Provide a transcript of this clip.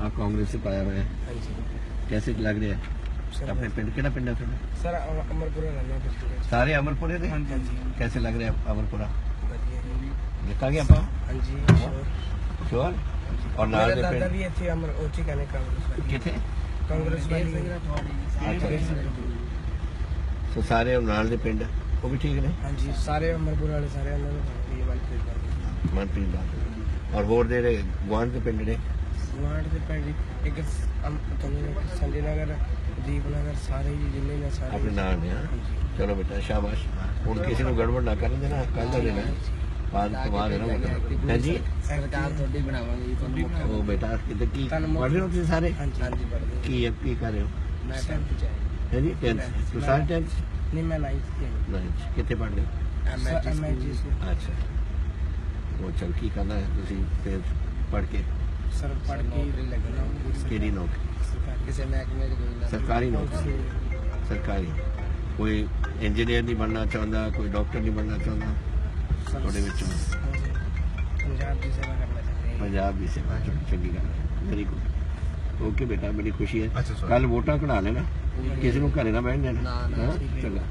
ਆ ਕਾਂਗਰਸ ਚ ਪਾਇਆ ਹੋਇਆ। ਹੈ। ਹਾਂਜੀ। ਕੈਸੇ ਲੱਗ ਰਿਹਾ ਹੈ ਸਰ ਆਪਣੇ ਪਿੰਡ ਕਿਹੜਾ ਪਿੰਡ ਹੈ ਤੁਹਾਡਾ? ਸਰ ਅਮ- ਅਮਰਪੁਰਾ ਰਹਿੰਦੇ ਹਾਂ। ਪਿਛਲੇ ਸਾਰੇ ਅਮਰਪੁਰੇ ਦੇ? ਹਾਂਜੀ ਕੈਸੇ ਲੱਗ ਰਿਹਾ ਹੈ ਅਮਰਪੁਰਾ? ਵਧੀਆ ਜੀ। ਲਿਖਾਂਗੇ ਆਪਾਂ। ਹਾਂਜੀ ਸ਼ੋਰ ਸ਼ੋਰ ਔਰ ਨਾਲ ਮੇਰੇ ਦੇ ਦਾਦਾ ਪਿੰਡ? ਵੀ ਇੱਥੇ ਅਮਰ ਉੱਚੀ ਕਹਿੰਦੇ ਕਾਂਗਰਸ ਵਾਲੀ। ਕਿੱਥੇ? ਕਾਂਗਰਸ ਵਾਲੀ। ਸੋ ਸਾਰੇ ਉਹ ਨਾਲ ਦੇ ਪਿੰਡ ਉਹ ਵੀ ਠੀਕ ਨੇ? ਹਾਂਜੀ ਸਾਰੇ ਅਮਰਪੁਰ ਵਾਲੇ ਸਾਰੇ ਉਹਨਾਂ ਨੂੰ ਵਾਲੇ ਮਨਪ੍ਰੀਤ ਦਾ ਔਰ ਹੋਰ ਦੇ ਜਿਹੜੇ ਗੁਆਂਢ ਦੇ ਪਿੰਡ ਨੇ? ਗੁਆਂਢ ਦੇ ਪਿੰਡ ਜੀ, ਇੱਕ ਤੁਹਾਨੂੰ ਸੰਜੇ ਨਗਰ ਦੀਪਨਗਰ ਸਾਰੇ ਜੀ ਜਿੰਨੇ ਨੇ ਸਾਰੇ ਆਪਣੇ ਨਾਲ ਨੇ ਹਾਂ। ਚਲੋ ਬੇਟਾ ਸ਼ਾਬਾਸ਼। ਹੁਣ ਕਿਸੇ ਨੂੰ ਗੜਬੜ ਨਾ ਕਰਨ ਦੇਣਾ ਕੱਲ ਦਾ ਹੈ। ਬਾਅਦ ਤੋਂ ਬਾਅਦ ਹੈ ਨਾ ਹੈ ਜੀ? ਸਰਕਾਰ ਤੁਹਾਡੀ ਬਣਾਵਾਂਗੇ ਜੀ ਤੁਹਾਨੂੰ ਉਹ ਬੇਟਾ ਕਿਤੇ ਕੀ ਪੜ੍ਹ ਰਹੇ ਹੋ ਤੁਸੀਂ ਸਾਰੇ? ਹਾਂਜੀ। ਹਾਂਜੀ ਪੜ੍ਹਦੇ ਕੀ ਕੀ ਕਰ ਰਹੇ ਹੋ? ਮੈਂ ਟੈਂਥ ਚ ਆਇਆ ਹੈ ਜੀ 10th ਤੁਸੀਂ ਸਾਰੇ 10th ਨਹੀਂ ਮੈਂ 9th ਚ ਆਇਆ ਨਹੀਂ ਕਿੱਥੇ ਪੜ੍ਹਦੇ ਹੋ? ਐਮਐਚਜੀ ਅੱਛਾ। ਉਹ ਚਲ ਕੀ ਕਰਨਾ ਹੈ ਤੁਸੀਂ ਫਿਰ ਪੜ੍ਹ ਕੇ? ਸਰ ਪੜ੍ਹ ਕੇ ਹੀ ਲੱਗਣਾ ਕਿਹੜੀ ਨੌਕਰੀ? ਕਿਸੇ ਮਹਿਕਮੇ ਦੇ ਕੋਈ ਸਰਕਾਰੀ ਨੌਕਰੀ। ਸਰਕਾਰੀ। ਕੋਈ ਇੰਜੀਨੀਅਰ ਨਹੀਂ ਬਣਨਾ ਚਾਹੁੰਦਾ ਕੋਈ ਡਾਕਟਰ ਨਹੀਂ ਬਣਨਾ ਚਾਹੁੰਦਾ। ਤੁਹਾਡੇ ਵਿੱਚੋਂ ਪੰਜਾਬ ਦੀ ਸੇਵਾ ਕਰਨਾ ਚਾਹੁੰਦੇ। ਹਾਂ ਪੰਜਾਬ ਦੀ ਸੇਵਾ ਚਲੋ ਚੰਗੀ ਗੱਲ ਹੈ। ਵੈਰੀ ਗੁੱਡ ਓਕੇ ਬੇਟਾ ਬੜੀ ਖੁਸ਼ੀ ਹੈ। ਅੱਛਾ, sorry. ਕੱਲ ਵੋਟਾਂ ਕਢਾ ਲੈਣਾ। ਕਿਸੇ ਨੂੰ ਘਰੇ ਨਾ ਬਹਿਣ ਦੇਣਾ ਨਾ, ਨਾ, ਹਾਂ? ਠੀਕ ਹੈ। ਚੰਗਾ।